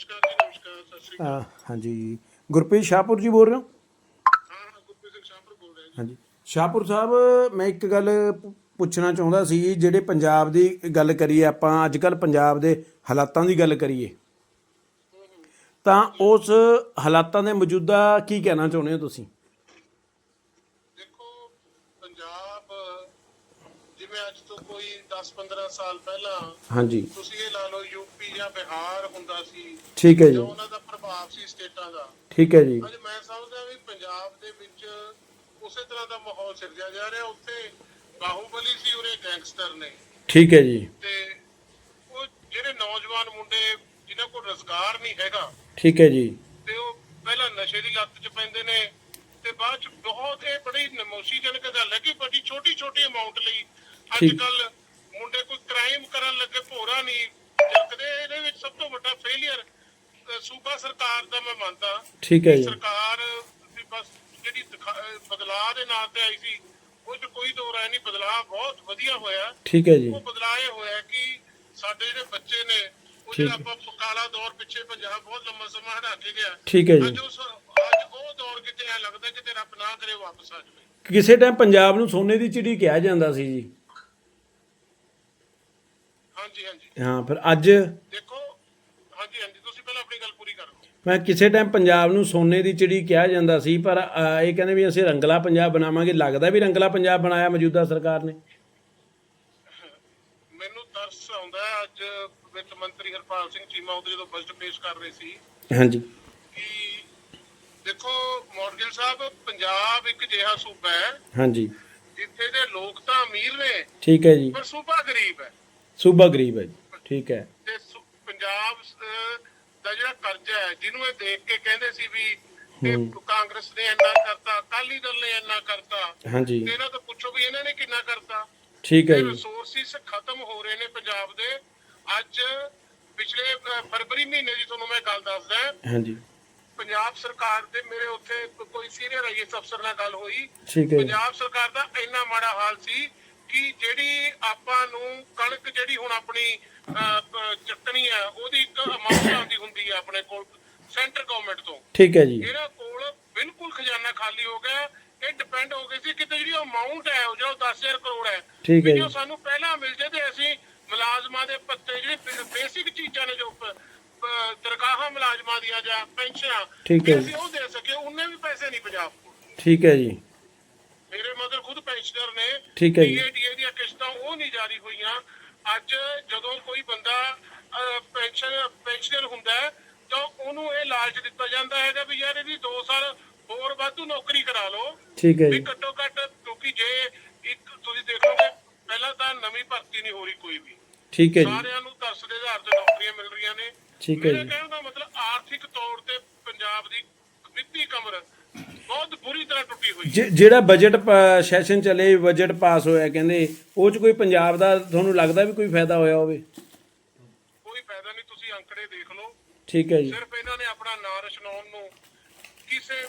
ਨਮਸਕਾਰ ਜੀ ਨਮਸਕਾਰ ਸਤਿ ਸ਼੍ਰੀ ਅਕਾਲ। ਅਹ ਹਾਂਜੀ ਗੁਰਪ੍ਰੀਤ ਸ਼ਾਹਪੁਰ ਜੀ ਬੋਲ ਰਹੇ ਹੋ? ਹਾਂ ਹਾਂ ਗੁਰਪ੍ਰੀਤ ਸਿੰਘ ਸ਼ਾਹਪੁਰ ਬੋਲ ਰਿਹਾ ਜੀ। ਹਾਂਜੀ। ਸ਼ਾਹਪੁਰ ਸਾਹਿਬ ਮੈਂ ਇੱਕ ਗੱਲ ਪੁ- ਪੁੱਛਣਾ ਚਾਹੁੰਦਾ ਸੀ ਜਿਹੜੇ ਪੰਜਾਬ ਦੀ ਗੱਲ ਕਰੀਏ ਆਪਾਂ ਅੱਜ ਕੱਲ ਪੰਜਾਬ ਦੇ ਹਾਲਾਤਾਂ ਦੀ ਗੱਲ ਕਰੀਏ। ਤਾਂ ਉਸ ਹਾਲਾਤਾਂ ਦੇ ਮੌਜੂਦਾ ਕੀ ਕਹਿਣਾ ਚਾਹੁੰਦੇ ਹੋ ਤੁਸੀਂ ਦੇਖੋ ਪੰਜਾਬ ਜਿਵੇਂ ਅੱਜ ਤੋਂ ਕੋਈ 10-15 ਸਾਲ ਪਹਿਲਾਂ ਹਾਂਜੀ। ਤੁਸੀਂ ਇਹ ਲਾ ਲਓ ਯੂਪੀ ਜਾਂ ਬਿਹਾਰ ਹੁੰਦਾ ਸੀ ਠੀਕ ਹੈ ਜੀ ਉਹਨਾਂ ਦਾ ਪ੍ਰਭਾਵ ਸੀ ਸਟੇਟਾਂ ਦਾ। ਠੀਕ ਹੈ ਜੀ। ਅੱਜ ਮੈਂ ਸਮਝਦਾ ਵੀ ਪੰਜਾਬ ਦੇ ਵਿੱਚ ਉਸੇ ਤਰ੍ਹਾਂ ਦਾ ਮਾਹੌਲ ਸਿਰਜਿਆ ਜਾ ਰਿਹਾ। ਉੱਥੇ ਬਾਹੂਬਲੀ ਸੀ ਉਰੇ ਗੈਂਗਸਟਰ ਨੇ। ਠੀਕ ਹੈ ਜੀ। ਤੇ ਉਹ ਜਿਹੜੇ ਨੌਜਵਾਨ ਮੁੰਡੇ ਜਿਨ੍ਹਾਂ ਕੋਲ ਰੋਜ਼ਗਾਰ ਨਹੀਂ ਹੈਗਾ ਠੀਕ ਹੈ ਜੀ। ਤੇ ਉਹ ਪਹਿਲਾਂ ਨਸ਼ੇ ਦੀ ਲੱਤ 'ਚ ਪੈਂਦੇ ਨੇ ਤੇ ਬਾਅਦ 'ਚ ਬਹੁਤ ਇਹ ਬੜੀ ਨਮੋਸ਼ੀਜਨਕ ਗੱਲ ਹੈ ਕਿ ਬੜੀ ਛੋਟੀ ਛੋਟੀ ਅਮਾਉਂਟ ਲਈ ਅੱਜ ਠੀਕ। ਕੱਲ ਮੁੰਡੇ ਕੋਈ ਕ੍ਰਾਈਮ ਕਰਨ ਲੱਗੇ ਭੋਰਾ ਨਹੀਂ। ਜਰਕਦੇ ਇਹਦੇ ਵਿੱਚ ਸਭ ਤੋਂ ਵੱਡਾ ਫੇਲਿਅਰ ਸੂਬਾ ਸਰਕਾਰ ਦਾ ਮੈਂ ਮੰਨਦਾ। ਠੀਕ ਹੈ ਜੀ। ਸਰਕਾਰ ਵੀ ਬਸ ਜਿਹੜੀ ਬਦਲਾਅ ਦੇ ਨਾਂ ਤੇ ਆਈ ਸੀ ਉਹ 'ਚ ਕੋਈ ਦੋ ਰਾਏ ਨਹੀਂ ਬਦਲਾਅ ਬਹੁਤ ਵਧੀਆ ਹੋਇਆ। ਠੀਕ ਹੈ ਜੀ। ਉਹ ਬਦਲਾਅ ਇਹ ਹੋਇਆ ਕਿ ਸਾਡੇ ਜਿਹੜੇ ਬੱਚੇ ਨੇ ਉਹ ਠੀਕ। ਜਿਹੜਾ ਆਪਾਂ ਕਾਲਾ ਦੌਰ ਪਿੱਛੇ ਪੰਜਾਬ ਬਹੁਤ ਲੰਮਾ ਸਮਾਂ ਹਟਾ ਕੇ ਗਿਆ। ਠੀਕ ਹੈ ਜੀ। ਅੱਜ ਉਸ ਅੱਜ ਉਹ ਦੌਰ ਕਿਤੇ ਐ ਲੱਗਦਾ ਕਿ ਤੇ ਰੱਬ ਨਾ ਕਰੇ ਵਾਪਸ ਆ ਜਾਵੇ। ਕਿਸੇ ਟਾਈਮ ਪੰਜਾਬ ਨੂੰ ਸੋਨੇ ਦੀ ਚਿੜੀ ਕਿਹਾ ਜਾਂਦਾ ਸੀ ਜੀ। ਹਾਂਜੀ ਹਾਂਜੀ। ਹਾਂ ਫਿਰ ਅੱਜ ਦੇਖੋ ਹਾਂਜੀ ਹਾਂਜੀ ਤੁਸੀਂ ਪਹਿਲਾਂ ਆਪਣੀ ਗੱਲ ਪੂਰੀ ਕਰੋ। ਮੈਂ ਕਿਸੇ ਟਾਈਮ ਪੰਜਾਬ ਨੂੰ ਸੋਨੇ ਦੀ ਚਿੜੀ ਕਿਹਾ ਜਾਂਦਾ ਸੀ ਪਰ ਇਹ ਕਹਿੰਦੇ ਵੀ ਅਸੀਂ ਰੰਗਲਾ ਪੰਜਾਬ ਬਣਾਵਾਂਗੇ। ਲੱਗਦਾ ਵੀ ਰੰਗਲਾ ਪੰਜਾਬ ਬਣਾਇਆ ਮੌਜੂਦਾ ਸਰਕਾਰ ਨੇ। ਮੈਨੂੰ ਤਰਸ ਆਉਂਦਾ ਹੈ ਅੱਜ ਵਿੱਤ ਮੰਤਰੀ ਹਰਪਾਲ ਸਿੰਘ ਚੀਮਾ ਉਹਦੇ ਜਦੋਂ ਬਜਟ ਪੇਸ਼ ਕਰ ਰਹੇ ਸੀ। ਹਾਂਜੀ। ਕਿ ਦੇਖੋ ਮੋਡਗਿਲ ਸਾਹਿਬ ਪੰਜਾਬ ਇੱਕ ਅਜਿਹਾ ਸੂਬਾ ਹੈ ਹਾਂਜੀ। ਜਿੱਥੇ ਦੇ ਲੋਕ ਤਾਂ ਅਮੀਰ ਨੇ ਠੀਕ ਹੈ ਜੀ। ਪਰ ਸੂਬਾ ਗਰੀਬ ਹੈ। ਸੂਬਾ ਗਰੀਬ ਹੈ ਜੀ ਠੀਕ ਹੈ। ਤੇ ਸੁ- ਪੰਜਾਬ ਅਹ, ਦਾ ਜਿਹੜਾ ਕਰਜ਼ਾ ਹੈ ਜਿਹਨੂੰ ਇਹ ਦੇਖ ਕੇ ਕਹਿੰਦੇ ਸੀ ਵੀ ਇਹ ਕਾਂਗਰਸ ਨੇ ਇੰਨਾ ਕਰਤਾ ਅਕਾਲੀ ਦਲ ਨੇ ਇੰਨਾ ਕਰਤਾ ਹਾਂਜੀ। ਤੇ ਇਹਨਾਂ ਤੋਂ ਪੁੱਛੋ ਵੀ ਇਹਨਾਂ ਨੇ ਕਿੰਨਾ ਕਰਤਾ। ਠੀਕ ਹੈ ਜੀ। ਰਿਸੋਰਸਿਸ ਖਤਮ ਹੋ ਰਹੇ ਨੇ ਪੰਜਾਬ ਦੇ। ਅੱਜ ਪਿਛਲੇ ਅਹ, ਫਰਵਰੀ ਮਹੀਨੇ ਦੀ ਤੁਹਾਨੂੰ ਮੈਂ ਗੱਲ ਦੱਸਦਾ। ਹਾਂਜੀ। ਪੰਜਾਬ ਸਰਕਾਰ ਦੇ ਮੇਰੇ ਉੱਥੇ ਕੋਈ ਸੀਨੀਅਰ ਆਈਐਸ ਅਫਸਰ ਨਾਲ ਗੱਲ ਹੋਈ। ਠੀਕ ਹੈ ਜੀ। ਪੰਜਾਬ ਸਰਕਾਰ ਦਾ ਇੰਨਾ ਮਾੜਾ ਹਾਲ ਸੀ ਕਿ ਜਿਹੜੀ ਆਪਾਂ ਨੂੰ ਕਣਕ ਜਿਹੜੀ ਹੁਣ ਆਪਣੀ ਚੱਕਣੀ ਹੈ ਉਹਦੀ ਅਮਾਉਂਟ ਆਉਂਦੀ ਹੁੰਦੀ ਹੈ ਆਪਣੇ ਕੋਲ ਸੈਂਟਰ ਗਵਰਨਮੈਂਟ ਤੋਂ। ਠੀਕ ਹੈ ਜੀ। ਇਹਨਾਂ ਕੋਲ ਬਿਲਕੁਲ ਖਜ਼ਾਨਾ ਖਾਲੀ ਹੋ ਗਿਆ। ਇਹ ਡਿਪੈਂਡ ਹੋ ਗਈ ਸੀ ਕਿ ਜਿਹੜੀ ਅਮਾਉਂਟ ਹੈ ਉਹ ਜਿਹੜਾ 10000 ਕਰੋੜ ਹੈ ਠੀਕ ਹੈ ਜੋ ਜੀ। ਸਾਨੂੰ ਪਹਿਲਾਂ ਮਿਲ ਜੇ ਤੇ ਅਸੀਂ ਮੁਲਾਜ਼ਮਾਂ ਦੇ ਪੱਤੇ ਜਿਹੜੇ ਬੇਸਿਕ ਚੀਜ਼ਾਂ ਨੇ ਜੋ ਤਨਖਾਹਾਂ ਮੁਲਾਜ਼ਮਾਂ ਦੀਆਂ ਜਾਂ ਪੈਨਸ਼ਨਾਂ ਠੀਕ ਹੈ ਅਸੀਂ ਉਹ ਦੇ ਸਕੇ ਉਹਨੇ ਵੀ ਪੈਸੇ ਨਹੀਂ ਪੰਜਾਬ ਕੋਲ। ਠੀਕ ਹੈ ਜੀ। ਪੈਨਸ਼ਨਰ ਨੇ ਠੀਕ ਹੈ ਜੀ। ਡੀਏ ਦੀਆਂ ਕਿਸ਼ਤਾਂ ਉਹ ਨਹੀਂ ਜਾਰੀ ਹੋਈਆਂ। ਅੱਜ ਜਦੋਂ ਕੋਈ ਬੰਦਾ ਪੈਨਸ਼ਨ ਪੈਨਸ਼ਨਰ ਹੁੰਦਾ ਤਾਂ ਉਹਨੂੰ ਇਹ ਲਾਲਚ ਦਿੱਤਾ ਜਾਂਦਾ ਹੈਗਾ ਵੀ ਯਾਰ ਇਹਦੀ 2 ਸਾਲ ਹੋਰ ਵਾਧੂ ਨੌਕਰੀ ਕਰਾ ਲਓ। ਠੀਕ ਹੈ ਵੀ ਜੀ ਘੱਟੋ ਘੱਟ ਕਿਉਂਕਿ ਜੇ ਇੱਕ ਤੁਸੀਂ ਦੇਖੋਗੇ ਪਹਿਲਾਂ ਤਾਂ ਨਵੀਂ ਭਰਤੀ ਨਹੀਂ ਹੋ ਰਹੀ ਕੋਈ ਵੀ। ਠੀਕ ਹੈ ਜੀ। ਸਾਰਿਆਂ ਨੂੰ ਤਰਸ ਦੇ ਆਧਾਰ ਤੇ ਨੌਕਰੀਆਂ ਮਿਲ ਰਹੀਆਂ ਨੇ। ਠੀਕ ਹੈ ਮੇਰੇ ਜੀ। ਕਹਿਣ ਦਾ ਮਤਲਬ ਆਰਥਿਕ ਤੌਰ ਤੇ ਪੰਜਾਬ ਦੀ ਵਿੱਤੀ ਕਮਰ ਬਹੁਤ ਬੁਰੀ ਤਰ੍ਹਾਂ ਟੁੱਟੀ ਹੋਈ ਹੈ ਜਿਹੜਾ ਬਜਟ ਸੈਸ਼ਨ ਚੱਲੇ ਬਜਟ ਪਾਸ ਹੋਇਆ ਕਹਿੰਦੇ ਉਹ ਚ ਕੋਈ ਪੰਜਾਬ ਦਾ ਤੁਹਾਨੂੰ ਲੱਗਦਾ ਵੀ ਕੋਈ ਫਾਇਦਾ ਹੋਇਆ ਹੋਵੇ? ਕੋਈ ਫਾਇਦਾ ਨਹੀਂ ਤੁਸੀਂ ਅੰਕੜੇ ਦੇਖ ਲਓ। ਠੀਕ ਹੈ ਜੀ। ਸਿਰਫ ਇਹਨਾਂ ਨੇ ਆਪਣਾ ਨਾਂ ਰਚਨਾਉਣ ਨੂੰ ਕਿਸੇ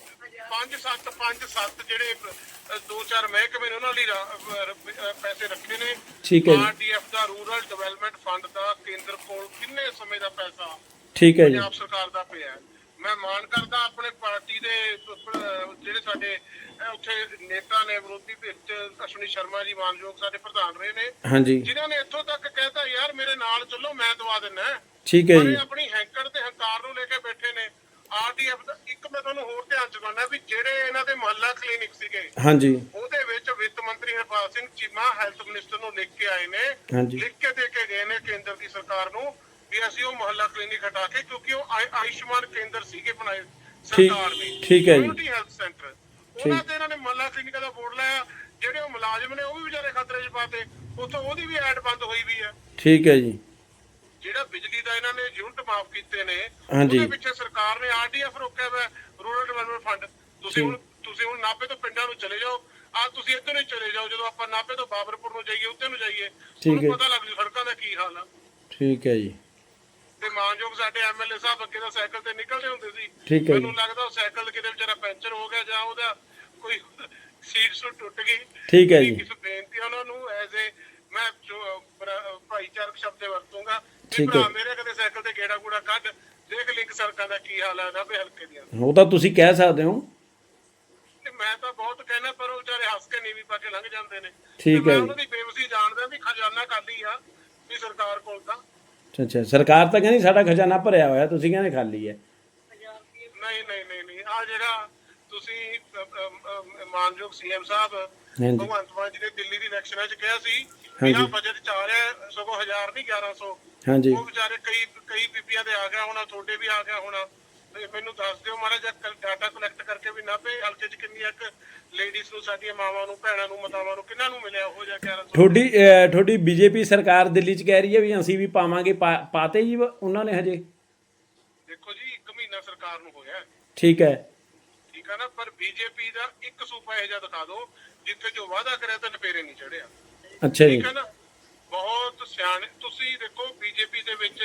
5 7 5 7 ਜਿਹੜੇ ਦੋ ਚਾਰ ਮਹਿਕਮੇ ਨੇ ਉਹਨਾਂ ਲਈ ਪੈਸੇ ਰੱਖੇ ਨੇ। ਠੀਕ ਹੈ ਜੀ। ਆਰਡੀਐਫ ਦਾ ਰੂਰਲ ਡਿਵੈਲਪਮੈਂਟ ਫੰਡ ਦਾ ਕੇਂਦਰ ਕੋਲ ਕਿੰਨੇ ਸਮੇਂ ਦਾ ਪੈਸਾ ਠੀਕ ਹੈ ਜੀ। ਪੰਜਾਬ ਸਰਕਾਰ ਦਾ ਪਿਆ ਹੈ। ਮੈਂ ਮਾਣ ਕਰਦਾ ਆਪਣੇ ਪਾਰਟੀ ਦੇ ਜਿਹੜੇ ਸਾਡੇ ਉੱਥੇ ਨੇਤਾ ਨੇ ਵਿਰੋਧੀ ਧਿਰ ਚ ਅਸ਼ਵਨੀ ਸ਼ਰਮਾ ਜੀ ਮਾਨਯੋਗ ਸਾਡੇ ਪ੍ਰਧਾਨ ਰਹੇ ਨੇ। ਹਾਂਜੀ। ਜਿਨ੍ਹਾਂ ਨੇ ਇੱਥੋਂ ਤੱਕ ਕਹਿਤਾ ਯਾਰ ਮੇਰੇ ਨਾਲ ਚੱਲੋ ਮੈਂ ਦਵਾ ਦਿੰਨਾ ਠੀਕ ਹੈ ਜੀ। ਆਪਣੀ ਹੈਂਕੜ ਤੇ ਹੰਕਾਰ ਨੂੰ ਲੈ ਕੇ ਬੈਠੇ ਨੇ। ਆਰਡੀਐਫ ਦਾ ਇੱਕ ਮੈਂ ਤੁਹਾਨੂੰ ਹੋਰ ਧਿਆਨ ਚੁਕਾਉਣਾ ਵੀ ਜਿਹੜੇ ਇਹਨਾਂ ਦੇ ਮੁਹੱਲਾ ਕਲੀਨਿਕ ਸੀਗੇ ਹਾਂਜੀ। ਉਹਦੇ ਵਿੱਚ ਵਿੱਤ ਮੰਤਰੀ ਹਰਪਾਲ ਸਿੰਘ ਚੀਮਾ ਹੈਲਥ ਮਿਨਿਸਟਰ ਨੂੰ ਲਿਖ ਕੇ ਆਏ ਨੇ। ਲਿਖ ਕੇ ਦੇ ਕੇ ਗਏ ਨੇ ਕੇਂਦਰ ਦੀ ਸਰਕਾਰ ਨੂੰ। ਵੀ ਅਸੀਂ ਉਹ ਮੁਹੱਲਾ ਕਲੀਨਿਕ ਹਟਾ ਕੇ ਕਿਉਂਕਿ ਉਹ ਆਯ- ਆਯੁਸ਼ਮਾਨ ਕੇਂਦਰ ਸੀਗੇ ਬਣਾਏ ਸਰਕਾਰ ਨੇ ਠੀਕ ਹੈ ਜੀ। ਕਮਿਊਨਿਟੀ ਹੈਲਥ ਸੈਂਟਰ ਉਹਨਾਂ ਤੇ ਇਹਨਾਂ ਨੇ ਮੁਹੱਲਾ ਕਲੀਨਿਕ ਦਾ ਬੋਰਡ ਲਾਇਆ ਜਿਹੜੇ ਉਹ ਮੁਲਾਜ਼ਮ ਨੇ ਉਹ ਵੀ ਵਿਚਾਰੇ ਖਤਰੇ 'ਚ ਪਾਤੇ। ਉੱਥੋਂ ਉਹਦੀ ਵੀ ਐਡ ਬੰਦ ਹੋਈ ਵੀ ਹੈ। ਠੀਕ ਹੈ ਜੀ। ਜਿਹੜਾ ਬਿਜਲੀ ਦਾ ਇਹਨਾਂ ਨੇ ਯੂਨਿਟ ਮਾਫ ਕੀਤੇ ਨੇ ਹਾਂਜੀ। ਉਹਦੇ ਪਿੱਛੇ ਸਰਕਾਰ ਨੇ ਆਰਡੀਐਫ ਰੋਕਿਆ ਹੋਇਆ ਰੂਰਲ ਡਿਵੈਲਪਮੈਂਟ ਫੰਡ ਤੁਸੀਂ ਹੁਣ ਤੁਸੀਂ ਹੁਣ ਨਾਭੇ ਤੋਂ ਪਿੰਡਾਂ ਨੂੰ ਚਲੇ ਜਾਓ। ਆ ਤੁਸੀਂ ਇੱਧਰ ਨੂੰ ਚਲੇ ਜਾਓ ਜਦੋਂ ਆਪਾਂ ਨਾਭੇ ਤੋਂ ਬਾਬਰਪੁਰ ਨੂੰ ਜਾਈਏ ਉੱਧਰ ਨੂੰ ਜਾਈਏ ਤੁਹਾਨੂੰ ਹੈ। ਪਤਾ ਲੱਗ ਜੂ ਸੜਕਾਂ ਦਾ ਕੀ ਹਾਲ ਆ। ਠੀਕ ਹੈ ਜੀ। ਤੇ ਮਾਨਯੋਗ ਸਾਡੇ ਐਮਐਲਏ ਸਾਹਿਬ ਅੱਗੇ ਦਾ ਸਾਈਕਲ ਤੇ ਨਿਕਲਦੇ ਹੁੰਦੇ ਸੀ ਠੀਕ ਹੈ ਜੀ। ਮੈਨੂੰ ਲੱਗਦਾ ਉਹ ਸਾਈਕਲ ਕਿਤੇ ਵਿਚਾਰਾ ਪੈਂਚਰ ਹੋ ਗਿਆ ਜਾਂ ਉਹਦਾ ਕੋਈ ਸੀਟ ਸੂ ਟੁੱਟ ਗਈ ਠੀਕ ਹੈ ਜੀ। ਕਿਸੇ ਬੇਨਤੀ ਆ ਉਹਨਾਂ ਨੂੰ ਐਜ਼ ਏ ਮੈਂ ਜੋ, ਭਰਾ- ਭਾਈਚਾਰਕ ਸ਼ਬਦ ਵਰਤੂੰਗਾ ਵੀ ਠੀਕ ਹੈ। ਭਰਾ ਮੇਰੇ ਕਦੇ ਸਾਈਕਲ ਤੇ ਗੇੜਾ ਗੂੜਾ ਕੱਢ ਦੇਖ ਲਿੰਕ ਸੜਕਾਂ ਦਾ ਕੀ ਹਾਲ ਹੈ ਨਾਭੇ ਹਲਕੇ ਦੀਆਂ ਉਹ ਤਾਂ ਤੁਸੀਂ ਕਹਿ ਸਕਦੇ ਹੋ ਤੇ ਮੈਂ ਤਾਂ ਬਹੁਤ ਕਹਿਣਾ ਪਰ ਉਹ ਵਿਚਾਰੇ ਹੱਸ ਕੇ ਨੀਵੀਂ ਪਾ ਕੇ ਲੰਘ ਜਾਂਦੇ ਨੇ ਠੀਕ ਤੇ ਹੈ ਮੈਂ ਜੀ। ਉਹਨਾਂ ਦੀ ਬੇਵਸੀ ਜਾਣਦਾ ਵੀ ਖਜ਼ਾਨਾ ਖਾਲੀ ਆ ਵੀ ਸਰਕਾਰ ਕੋਲ ਤਾਂ ਅੱਛਾ ਅੱਛਾ। ਸਰਕਾਰ ਤਾਂ ਕਹਿੰਦੀ ਸਾਡਾ ਖਜ਼ਾਨਾ ਭਰਿਆ ਹੋਇਆ ਤੁਸੀਂ ਕਹਿੰਦੇ ਖਾਲੀ ਹੈ। ਨਹੀਂ ਨਹੀਂ ਨਹੀਂ ਨਹੀਂ। ਆ ਜਿਹੜਾ ਤੁਸੀਂ ਮਾਨਯੋਗ ਸੀਐਮ ਸਾਹਿਬ। ਭਗਵੰਤ ਮਾਨ ਜੀ ਨੇ ਦਿੱਲੀ ਦੀ ਇਲੈਕਸ਼ਨਾਂ 'ਚ ਕਿਹਾ ਸੀ ਆ ਬਜਟ ਚ ਆ ਰਿਹਾ ਸਗੋਂ 1000 ਨਹੀਂ 1100 ਹਾਂਜੀ। ਉਹ ਵਿਚਾਰੇ ਕਈ ਕਈ ਬੀਬੀਆਂ ਦੇ ਆ ਗਿਆ ਹੋਣਾ ਤੁਹਾਡੇ ਵੀ ਆ ਗਿਆ ਹੋਣਾ। ਤੇ ਮੈਨੂੰ ਦੱਸ ਦਿਓ ਜਿਹਾ ਡਾਟਾ ਕਲੈਕਟ ਕਰਕੇ ਵੀ ਨਾਭੇ ਹਲਕੇ 'ਚ ਕਿੰਨੀਆਂ ਕੁ ਲੇਡੀਜ਼ ਨੂੰ ਸਾਡੀਆਂ ਮਾਵਾਂ ਨੂੰ ਭੈਣਾਂ ਨੂੰ ਮਾਤਾਵਾਂ ਨੂੰ ਕਿੰਨਾਂ ਨੂੰ ਮਿਲਿਆ ਉਹ ਜਿਹਾ 1100 ਤੁਹਾਡੀ ਤੁਹਾਡੀ ਬੀਜੇਪੀ ਸਰਕਾਰ ਦਿੱਲੀ 'ਚ ਕਹਿ ਰਹੀ ਹੈ ਵੀ ਅਸੀਂ ਵੀ ਪਾਵਾਂਗੇ ਪਾਤੇ ਜੀ ਉਹ- ਉਹਨਾਂ ਨੇ ਹਜੇ? ਦੇਖੋ ਜੀ 1 ਮਹੀਨਾ ਸਰਕਾਰ ਨੂੰ ਹੋਇਆ। ਠੀਕ ਹੈ। ਠੀਕ ਹੈ ਨਾ ਪਰ ਬੀਜੇਪੀ ਦਾ ਇੱਕ ਸੂਬਾ ਇਹ ਜਿਹਾ ਦਿਖਾ ਦਿਓ ਜਿੱਥੇ ਜੋ ਵਾਅਦਾ ਕਰਿਆ ਤਾਂ ਨਪੇਰੇ ਨਹੀਂ ਚੜਿਆ ਅੱਛਾ ਜੀ। ਠੀਕ ਹੈ ਨਾ ਬਹੁਤ ਸਿਆਣੇ ਤੁਸੀਂ ਦੇਖੋ ਬੀਜੇਪੀ ਦੇ ਵਿੱਚ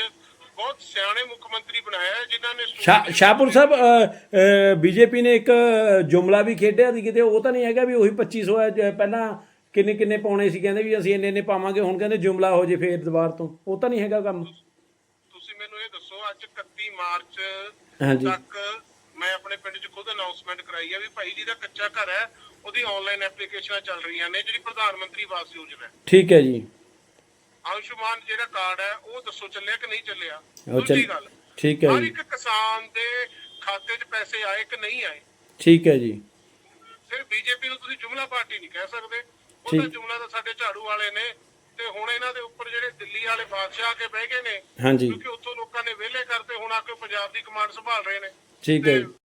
ਬਹੁਤ ਸਿਆਣੇ ਮੁੱਖ ਮੰਤਰੀ ਬਣਾਇਆ ਜਿਨ੍ਹਾਂ ਨੇ ਸ਼ਾਹਪੁਰ ਸਾਹਿਬ ਬੀਜੇਪੀ ਨੇ ਇੱਕ ਜੁਮਲਾ ਵੀ ਖੇਡਿਆ ਸੀ ਕਿਤੇ ਉਹ ਤਾਂ ਨਹੀਂ ਹੈਗਾ ਵੀ ਉਹੀ 2500 ਹੈ ਜ- ਪਹਿਲਾਂ ਕਿੰਨੇ ਕਿੰਨੇ ਪਾਉਣੇ ਸੀ ਕਹਿੰਦੇ ਵੀ ਅਸੀਂ ਇੰਨੇ ਇੰਨੇ ਪਾਵਾਂਗੇ ਹੁਣ ਕਹਿੰਦੇ ਜੁਮਲਾ ਹੋ ਜੇ ਫੇਰ ਦੁਬਾਰ ਤੋਂ ਉਹ ਤਾਂ ਨਹੀਂ ਹੈਗਾ ਕੰਮ। ਤੁਸੀਂ ਮੈਨੂੰ ਇਹ ਦੱਸੋ ਅੱਜ 31 ਮਾਰਚ ਤੱਕ ਮੈਂ ਆਪਣੇ ਪਿੰਡ 'ਚ ਖੁਦ ਅਨਾਉਂਸਮੈਂਟ ਕਰਾਈ ਹੈ ਵੀ ਭਾਈ ਜੀ ਦਾ ਕੱਚਾ ਘਰ ਹੈ ਉਹਦੀ ਆਨਲਾਈਨ ਐਪਲੀਕੇਸ਼ਨਾਂ ਚੱਲ ਰਹੀਆਂ ਨੇ ਜਿਹੜੀ ਪ੍ਰਧਾਨ ਮੰਤਰੀ ਆਵਾਸ ਯੋਜਨਾ ਠੀਕ ਹੈ ਜੀ। ਆਯੁਸ਼ਮਾਨ ਜਿਹੜਾ ਕਾਰਡ ਹੈ ਉਹ ਦੱਸੋ ਚੱਲਿਆ ਕਿ ਨਹੀਂ ਚੱਲਿਆ? ਦੂਜੀ ਗੱਲ। ਠੀਕ ਹੈ ਹਰ ਇੱਕ ਕਿਸਾਨ ਦੇ ਖਾਤੇ 'ਚ ਪੈਸੇ ਆਏ ਕਿ ਨਹੀਂ ਆਏ? ਠੀਕ ਹੈ ਜੀ। ਫਿਰ ਬੀਜੇਪੀ ਨੂੰ ਤੁਸੀਂ ਜੁਮਲਾ ਪਾਰਟੀ ਨਹੀਂ ਕਹਿ ਸਕਦੇ। ਉਹ। ਤਾਂ ਜੁਮਲਾ ਤਾਂ ਸਾਡੇ ਝਾੜੂ ਵਾਲੇ ਨੇ ਤੇ ਹੁਣ ਇਹਨਾਂ ਦੇ ਉੱਪਰ ਜਿਹੜੇ ਦਿੱਲੀ ਵਾਲੇ ਬਾਦਸ਼ਾਹ ਆ ਕੇ ਬਹਿ ਗਏ ਨੇ ਹਾਂਜੀ। ਕਿਉਂਕਿ ਉੱਥੋਂ ਲੋਕਾਂ ਨੇ ਵਿਹਲੇ ਕਰਤੇ ਹੁਣ ਆ ਕੇ ਪੰਜਾਬ ਦੀ ਕਮਾਂਡ ਸੰਭਾਲ ਰਹੇ ਨੇ। ਠੀਕ ਹੈ